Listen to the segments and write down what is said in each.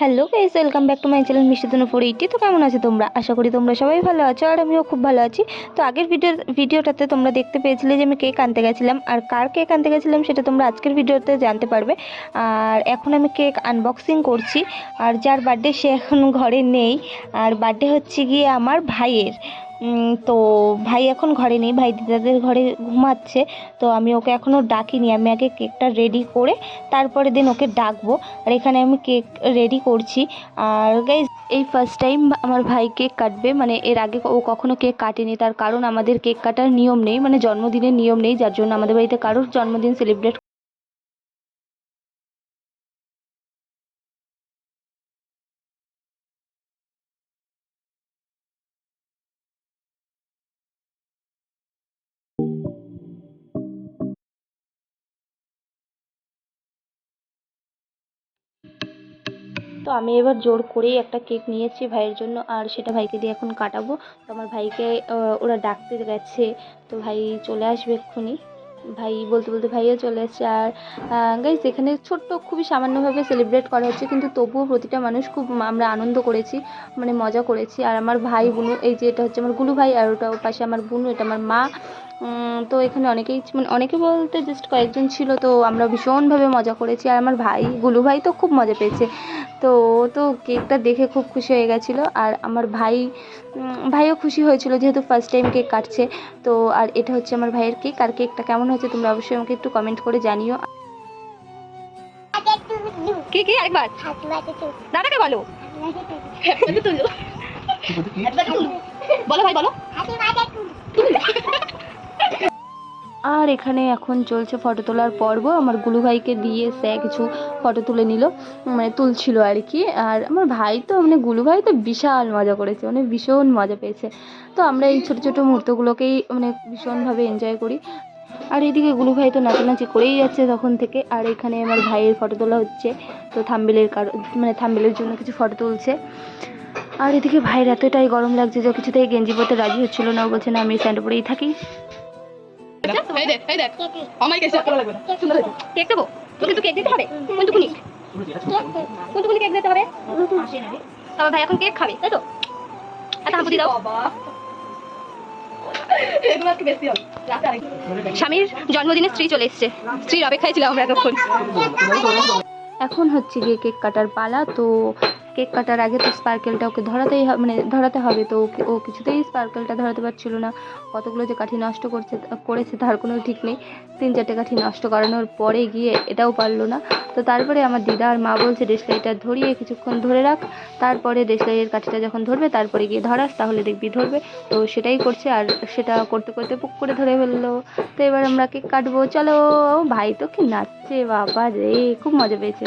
Hello guys, welcome back to my channel Mishti four eighty তো কেমন আছে তোমরা? আশা করি তোমরা সবাই ভালো আছো আর আমিও খুব ভালো আছি। তো আগের ভিডিও ভিডিওটাতে তোমরা দেখতে পেয়েছিলে যে আমি কেক আনতে গেছিলাম। আর কার কেক আনতে গেছিলাম সেটা তোমরা আজকের ভিডিওতে জানতে পারবে। আর এখন আমি কেক আনবক্সিং করছি। আর যার বার্থডে সে এখন ঘরে নেই। আর বার্থডে হচ্ছে গিয়ে আমার ভাইয়ের। তো ভাই এখন ঘরে নেই, ভাই দিদাদের ঘরে ঘুমাচ্ছে, তো আমি ওকে এখনও ডাকিনি, আমি আগে কেকটা রেডি করে তারপরে দিন ওকে ডাকবো, আর এখানে আমি কেক রেডি করছি, আর গাইজ এই ফার্স্ট টাইম আমার ভাই কেক কাটবে মানে এর আগে ও কখনো কেক কাটেনি, তার কারণ আমাদের কেক কাটার নিয়ম নেই মানে জন্মদিনের নিয়ম নেই, যার জন্য আমাদের বাড়িতে কারোর জন্মদিন সেলিব্রেট তো আমি এবার জোর করেই একটা কেক নিয়েছি ভাইয়ের জন্য, আর সেটা ভাইকে দিয়ে এখন কাটাবো। তো আমার ভাইকে ওরা ডাকতে গেছে, তো ভাই চলে আসবে এক্ষুনি। ভাই বলতে বলতে ভাইও চলে এসছে, আর গাইজ এখানে ছোট্ট খুবই সামান্যভাবে সেলিব্রেট করা হচ্ছে, কিন্তু তবুও প্রতিটা মানুষ খুব আমরা আনন্দ করেছি মানে মজা করেছি। আর আমার ভাই বুনু, এই যে এটা হচ্ছে আমার গুলু ভাই, আর ওটা ওর পাশে আমার বুনু, এটা আমার মা। তো এখানে অনেকেই মানে অনেকে বলতে জাস্ট কয়েকজন ছিল তো আমরা ভীষণভাবে মজা করেছি। আর আমার ভাই গুলু ভাই তো খুব মজা পেয়েছে। তো ও তো কেকটা দেখে খুব খুশি হয়ে গেছিল। আর আমার ভাই ভাইও খুশি হয়েছিল যেহেতু ফার্স্ট টাইম কেক কাটছে। তো আর এটা হচ্ছে আমার ভাইয়ের কেক আর কেকটা কেমন হয়েছে তোমরা অবশ্যই আমাকে একটু কমেন্ট করে জানিও। কি কি? আরেকবার। দাদাকে বলো। বলো ভাই বলো। আর এখানে এখন চলছে ফটো তোলার পর্ব। আমার গুলু ভাইকে দিয়ে স্যা কিছু ফটো তুলে নিল মানে তুলছিল আর কি। আর আমার ভাই তো মানে গুলু ভাই তো বিশাল মজা করেছে মানে ভীষণ মজা পেয়েছে। তো আমরা এই ছোটো ছোটো মুহূর্তগুলোকেই মানে ভীষণভাবে এনজয় করি। আর এদিকে গুলু ভাই তো নাচানাচি করেই যাচ্ছে তখন থেকে। আর এখানে আমার ভাইয়ের ফটো তোলা হচ্ছে, তো থাম্বেলের কারও মানে থাম্বেলের জন্য কিছু ফটো তুলছে। আর এদিকে ভাইয়ের এতটাই গরম লাগছে যে কিছুতেই গেঞ্জি পরতে রাজি হচ্ছিল না। ও বলছে, না, আমি স্যান্ড পরেই থাকি। এই দেখ এই দেখ। আমার কাছে লাগবে সুন্দর হয়েছে। কেক দেবো তোকে তো কেক দিতে হবে। কোনটুকুনি কোনটুকুনি কেক দিতে হবে? আমার ভাই এখন কেক খাবে তাই তো? একটা হাঁপুদি দাও। বাবা এগুলো আজকে বেশি হবে। রাতে আরেক স্বামীর জন্মদিনে স্ত্রী চলে এসছে। স্ত্রীর অপেক্ষায় ছিলাম আমরা এতক্ষণ। এখন হচ্ছে গিয়ে কেক কাটার পালা তো কেক কাটার আগে তো স্পার্কেলটা ওকে ধরাতেই হবে মানে ধরাতে হবে, তো ওকে ও কিছুতেই স্পার্কেলটা ধরাতে পারছিল না। কতগুলো যে কাঠি নষ্ট করছে, করেছে তার কোনো ঠিক নেই। তিন চারটে কাঠি নষ্ট করানোর পরে গিয়ে এটাও পারল না। তো তারপরে আমার দিদা আর মা বলছে দেশলাইটা ধরিয়ে কিছুক্ষণ ধরে রাখ। তারপরে দেশলাইয়ের কাঠিটা যখন ধরবে, তারপরে গিয়ে ধরাস, তাহলে দেখবি ধরবে। তো সেটাই করছে আর সেটা করতে করতে পুক করে ধরে ফেলল। তো এবার আমরা কেক কাটবো। চলো, ভাই তো কি নাচছে, বাবা রে, খুব মজা পেয়েছে।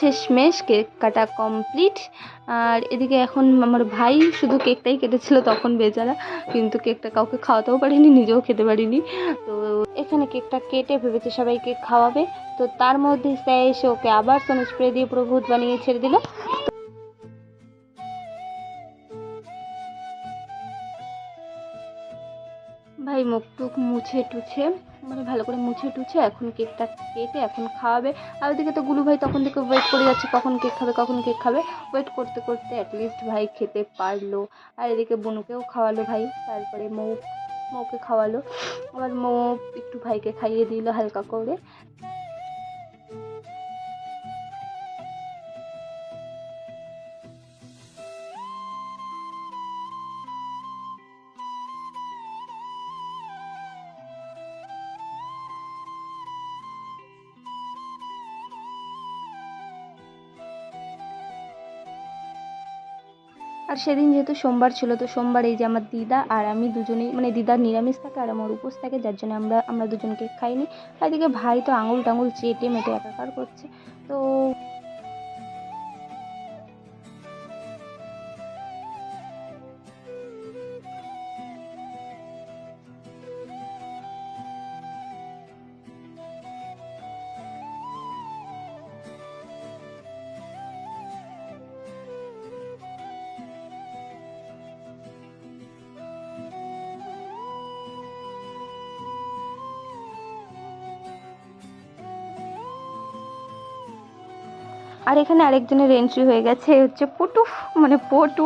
শেষমেশ কেক কাটা কমপ্লিট। আর এদিকে এখন আমার ভাই শুধু কেকটাই কেটেছিল তখন বেচারা, কিন্তু কেকটা কাউকে খাওয়াতেও পারিনি, নিজেও খেতে পারিনি। তো এখানে কেকটা কেটে ভেবেছে সবাই কেক খাওয়াবে। তো তার মধ্যে স্যার এসে ওকে আবার সোন স্প্রে দিয়ে পুরো ভূত বানিয়ে ছেড়ে দিল। ভাই মুখ টুক মুছে টুছে মানে ভালো করে মুছে টুছে এখন কেকটা কেটে এখন খাওয়াবে। আর ওদিকে তো গুলু ভাই তখন থেকে ওয়েট করে যাচ্ছে কখন কেক খাবে, কখন কেক খাবে। ওয়েট করতে করতে অ্যাটলিস্ট ভাই খেতে পারল। আর এদিকে বনুকেও খাওয়ালো ভাই, তারপরে মৌ, মৌকে খাওয়ালো। আবার মৌ একটু ভাইকে খাইয়ে দিল হালকা করে। আর সেদিন যেহেতু সোমবার ছিল, তো সোমবার এই যে আমার দিদা আর আমি দুজনেই মানে দিদার নিরামিষ থাকে আর আমার উপোস থাকে, যার জন্য আমরা আমরা দুজনকে খাইনি। আর এদিকে ভাই তো আঙুল টাঙুল চেটে মেটে একাকার করছে। তো আর এখানে আরেকজনের এন্ট্রি হয়ে গেছে হচ্ছে পটু মানে পটু।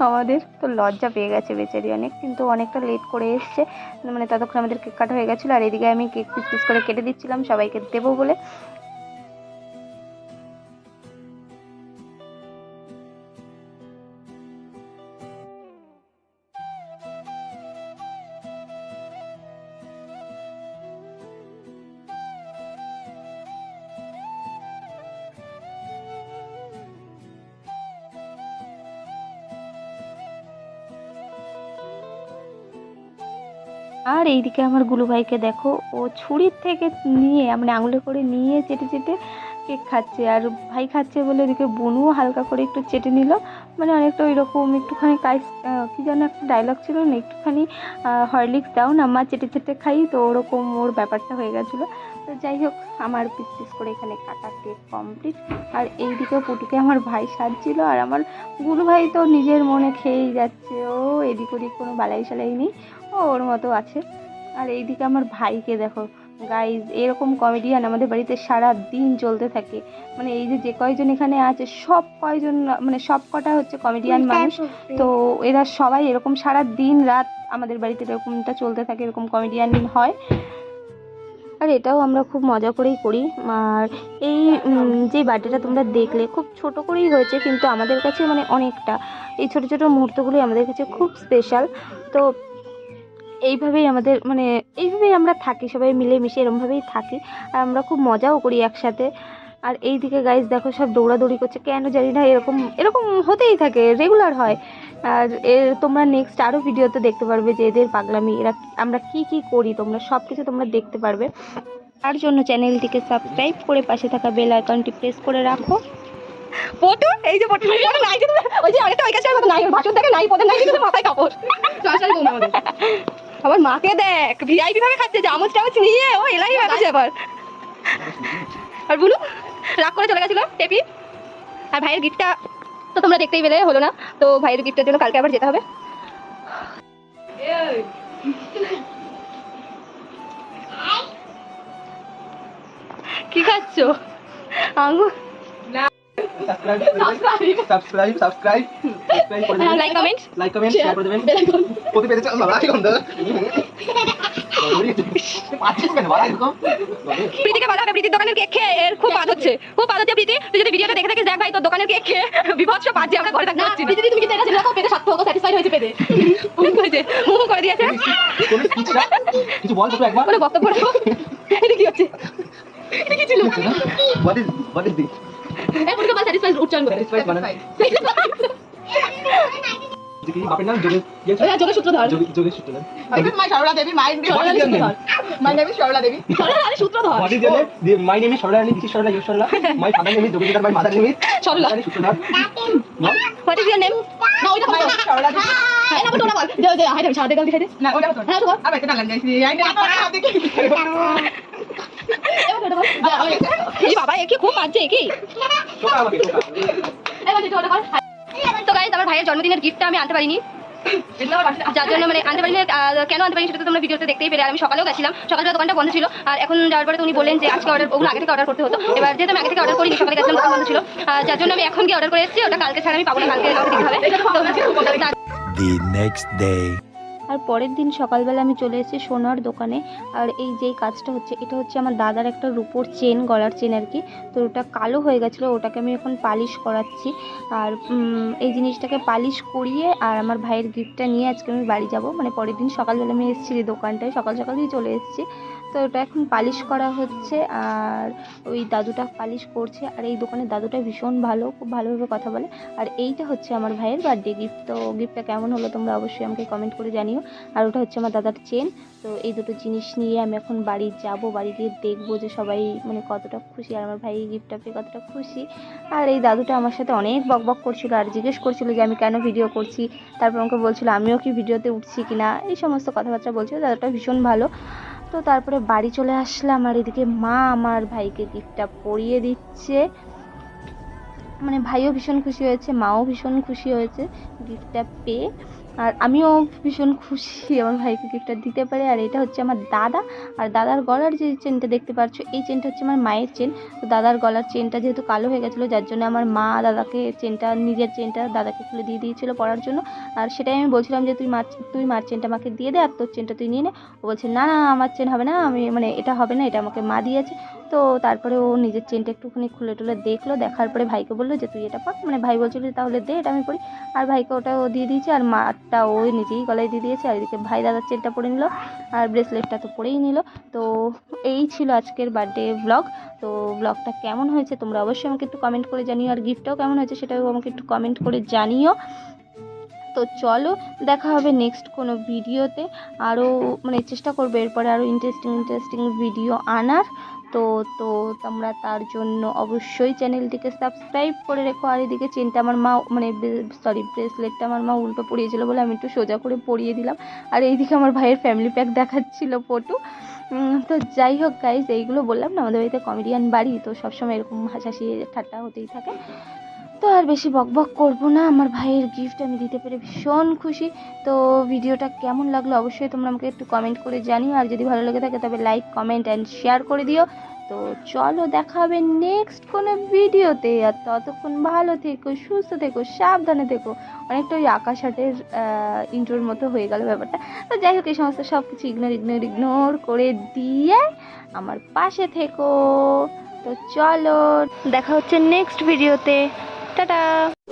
আমাদের তো লজ্জা পেয়ে গেছে বেচারি অনেক, কিন্তু অনেকটা লেট করে এসছে। মানে ততক্ষণ আমাদের কেক কাটা হয়ে গেছিল, আর এদিকে আমি কেক পিস পিস করে কেটে দিচ্ছিলাম, সবাইকে দেবো বলে। আর এইদিকে আমার গুলু ভাইকে দেখো, ও ছুরির থেকে নিয়ে মানে আঙুলে করে নিয়ে চেটে চেটে কেক খাচ্ছে। আর ভাই খাচ্ছে বলে ওদিকে বনুও হালকা করে একটু চেটে নিল। মানে অনেকটা ওই রকম একটুখানি কাইস কী যেন একটা ডায়লগ ছিল, না একটুখানি হরলিক্স দাও না, মা চেটে চেটে খাই, তো ওরকম ওর ব্যাপারটা হয়ে গেছিল। তো যাই হোক, আমার পিস করে এখানে কাটা কেক কমপ্লিট আর এইদিকে পুটুকে আমার ভাই সাজছিল, আর আমার গুলু ভাই তো নিজের মনে খেয়েই যাচ্ছে। ও এদিক ওদিক কোনো বালাই সালাই নেই। ও ওর মতো আছে। আর এইদিকে আমার ভাইকে দেখো। গাইজ এরকম কমেডিয়ান আমাদের বাড়িতে সারা দিন চলতে থাকে। মানে এই যে যে কয়জন এখানে আছে সব কয়জন মানে সব কটা হচ্ছে কমেডিয়ান মানুষ। তো এরা সবাই এরকম সারা দিন রাত আমাদের বাড়িতে এরকমটা চলতে থাকে এরকম কমেডিয়ান হয়। আর এটাও আমরা খুব মজা করেই করি। আর এই যে বার্থডেটা তোমরা দেখলে খুব ছোট করেই হয়েছে কিন্তু আমাদের কাছে মানে অনেকটা। এই ছোট ছোট মুহূর্তগুলি আমাদের কাছে খুব স্পেশাল তো এইভাবেই আমাদের মানে এইভাবেই আমরা থাকি সবাই মিলেমিশে এরমভাবেই থাকি। আর আমরা খুব মজাও করি একসাথে। আর এই দিকে গাইজ দেখো সব দৌড়াদৌড়ি করছে কেন জানি না এরকম এরকম হতেই থাকে রেগুলার হয়। আর এর তোমরা নেক্সট আরও ভিডিওতে দেখতে পারবে যে এদের পাগলামি এরা আমরা কি কি করি তোমরা সব কিছু তোমরা দেখতে পারবে। তার জন্য চ্যানেলটিকে সাবস্ক্রাইব করে পাশে থাকা বেল আইকনটি প্রেস করে রাখো। পটু এই যে পটু নাই ওই যে অনেকটা ওই কাছে নাই ভাষণ দেখে নাই পদে নাই মাথায় কাপড়। আবার মাকে দেখ ভিআইপি ভাবে খাচ্ছে চামচ টামচ নিয়ে, ও এলাই বাতাসে আবার আর বলু রাগ করে চলে গেছিল টেপি। আর ভাইয়ের গিফটটা তো তোমরা দেখতেই পেলে, হলো না। তো ভাইয়ের গিফটের জন্য কালকে আবার যেতে হবে। কি খাচ্ছ? আঙুর subscribe subscribe subscribe like comment like comment share করে দেবেন প্রতি পেজে চাল বাবা এখন তো পাচ্ছিস কেন বাবা এরকম প্রীতিকে বলা হবে প্রীতির দোকানের কেক খেয়ে এর খুব বাদ হচ্ছে। খুব বাদ হচ্ছে প্রীতি। তুই যদি ভিডিওটা দেখে থাকিস দেখ ভাই তোর দোকানের কেক খেয়ে বিভৎস পাচ্ছে আমরা ঘরে থাকতে পারছি প্রীতি তুমি কি এটা ছিল? পেটে সাত স্যাটিসফাইড হয়েছে পেটে। হয়েছে মুখ করে দিয়েছে। কিছু বল তো একবার। কোনো বক্তব্য এটা কি হচ্ছে? এটা কি ছিল? What is what is this এই পুরো বাল স্যাটিসফাইড উচ্চারণ করে। Satisfied মানে? বাপের নাম যোগেশ ইয়ে Sutradhar Jogesh Jogesh Sutradhar My Sharla Devi, my, Sarala What is your name? Sutradhar my name is Sharla Devi. Sarala Sutradhar what is your my name Sarala Rani this Sarala you Sarala my father name Jogesh my mother name is Sarala. Sutradhar what is your name না ওইটা বল name is Sharla হ্যাঁ না বল ওটা বল যে যে high দেখ সাদে গাল দিখাই দে না ওটা বল হ্যাঁ বল আবার এটা লাগাই দিই আই না দেখি এবার ওটা বল এই বাবা এ কি খুব এ কি টোকা আমাকে টোকা এবার যেটা ওটা কর তো গাইজ আমার ভাইয়ের জন্মদিনের গিফটটা আমি আনতে পারিনি। যার জন্য মানে আনতে পারিনি কেন আনতে পারিনি সেটা তো তোমরা ভিডিওতে দেখতেই পেরে আমি সকালেও গেছিলাম সকালবেলা দোকানটা বন্ধ ছিল। আর এখন যাওয়ার পরে উনি বলেন যে আজকে অর্ডার ওগুলো আগে থেকে অর্ডার করতে হতো। এবার যেহেতু আমি আগে থেকে অর্ডার করিনি, সকালে গেছিলাম, দোকান বন্ধ ছিল। যার জন্য আমি এখন গিয়ে অর্ডার করে এসেছি। ওটা কালকে ছাড়া আমি পাবো না, কালকে দিতে হবে. আর পরের দিন সকালবেলা আমি চলে এসেছি সোনার দোকানে। আর এই যেই কাজটা হচ্ছে, এটা হচ্ছে আমার দাদার একটা রূপোর চেন, গলার চেন আর কি। তো ওটা কালো হয়ে গেছিল, ওটাকে আমি এখন পালিশ করাচ্ছি। আর এই জিনিসটাকে পালিশ করিয়ে আর আমার ভাইয়ের গিফটটা নিয়ে আজকে আমি বাড়ি যাব। মানে পরের দিন সকালবেলা আমি এসেছি দোকানটায়, সকাল সকালই চলে এসেছি। তো ওটা এখন পালিশ করা হচ্ছে আর ওই দাদুটা পালিশ করছে আর এই দোকানের দাদুটা ভীষণ ভালো, খুব ভালোভাবে কথা বলে। আর এইটা হচ্ছে আমার ভাইয়ের বার্থডে গিফট তো গিফটটা কেমন হলো তোমরা অবশ্যই আমাকে কমেন্ট করে জানিও। আর ওটা হচ্ছে আমার দাদার চেন তো এই দুটো জিনিস নিয়ে আমি এখন বাড়ি যাব, বাড়ি গিয়ে দেখব যে সবাই মানে কতটা খুশি আর আমার ভাই এই গিফটটা পেয়ে কতটা খুশি। আর এই দাদুটা আমার সাথে অনেক বক বক করছিল আর জিজ্ঞেস করছিল যে আমি কেন ভিডিও করছি। তারপর আমাকে বলছিল, আমিও কি ভিডিওতে উঠছি কিনা? এই সমস্ত কথাবার্তা বলছিল। দাদুটা ভীষণ ভালো। তো তারপরে বাড়ি চলে আসলাম আর এদিকে মা আমার ভাইকে গিফটটা পরিয়ে দিচ্ছে। মানে ভাইও ভীষণ খুশি হয়েছে, মাও ভীষণ খুশি হয়েছে গিফটটা পেয়ে। আর আমিও ভীষণ খুশি আমার ভাইকে গিফটটা দিতে পারে। আর এটা হচ্ছে আমার দাদা। আর দাদার গলার যে চেনটা দেখতে পাচ্ছ, এই চেনটা হচ্ছে আমার মায়ের চেন তো দাদার গলার চেনটা যেহেতু কালো হয়ে গেছিল, যার জন্য আমার মা দাদাকে চেনটা নিজের চেনটা দাদাকে খুলে দিয়ে দিয়েছিল পড়ার জন্য। আর সেটাই আমি বলছিলাম যে, তুই মার তুই মার চেনটা আমাকে দিয়ে দে, আর তোর চেনটা তুই নিয়ে নে। ও বলছে, না না, আমার চেন হবে না। আমি মানে এটা হবে না, এটা আমাকে মা দিয়েছে। তো তারপরে ও নিজের চেনটা একটুখানি খুলে টুলে দেখল, দেখার পরে ভাইকে বলল যে, তুই এটা পাক মানে ভাই বলছিল যে, তাহলে দে, এটা আমি পড়ি। আর ভাইকে ওটা ও দিয়ে দিয়েছে, আর মারটা ও নিজেই গলায় দিয়ে দিয়েছে, আর এদিকে ভাই দাদার চেনটা পরে নিল, আর ব্রেসলেটটা তো পরেই নিল। তো এই ছিল আজকের বার্থডে ব্লগ তো ব্লগটা কেমন হয়েছে তোমরা অবশ্যই আমাকে একটু কমেন্ট করে জানিও, আর গিফটটাও কেমন হয়েছে সেটাও আমাকে একটু কমেন্ট করে জানিও। তো চলো, দেখা হবে নেক্সট কোনো ভিডিওতে আরও মানে চেষ্টা করব, এরপরে আরও ইন্টারেস্টিং ইন্টারেস্টিং ভিডিও আনার। তো তো তোমরা তার জন্য অবশ্যই চ্যানেলটিকে সাবস্ক্রাইব করে রেখো। আর এদিকে চেনটা আমার মা মানে সরি ব্রেসলেটটা আমার মা উল্টো পরিয়েছিল বলে আমি একটু সোজা করে পরিয়ে দিলাম। আর এইদিকে আমার ভাইয়ের ফ্যামিলি প্যাক দেখাচ্ছিল ফটো তো যাই হোক গাইজ এইগুলো বললাম না, আমাদের বাড়িতে কমেডিয়ান বাড়ি, তো সবসময় এরকম হাসাহাসি, ঠাট্টা হতেই থাকে। তো আর বেশি বক বক করব না। আমার ভাইয়ের গিফট আমি দিতে পেরে ভীষণ খুশি। তো ভিডিওটা কেমন লাগল অবশ্যই তোমরা আমাকে একটু কমেন্ট করে জানিও। আর যদি ভালো লেগে থাকে তবে লাইক কমেন্ট অ্যান্ড শেয়ার করে দিও। তো চলো দেখা হবে নেক্সট কোনো ভিডিওতে। আর ততক্ষণ ভালো থেকো, সুস্থ থেকো, সাবধানে থেকো। অনেকটা ওই আকাশ হাটের ইন্টোর মতো হয়ে গেল ব্যাপারটা। তো যাই হোক, এই সমস্ত সব কিছু ইগনোর ইগনোর ইগনোর করে দিয়ে আমার পাশে থেকো। তো চলো, দেখা হচ্ছে নেক্সট ভিডিওতে। 哒哒。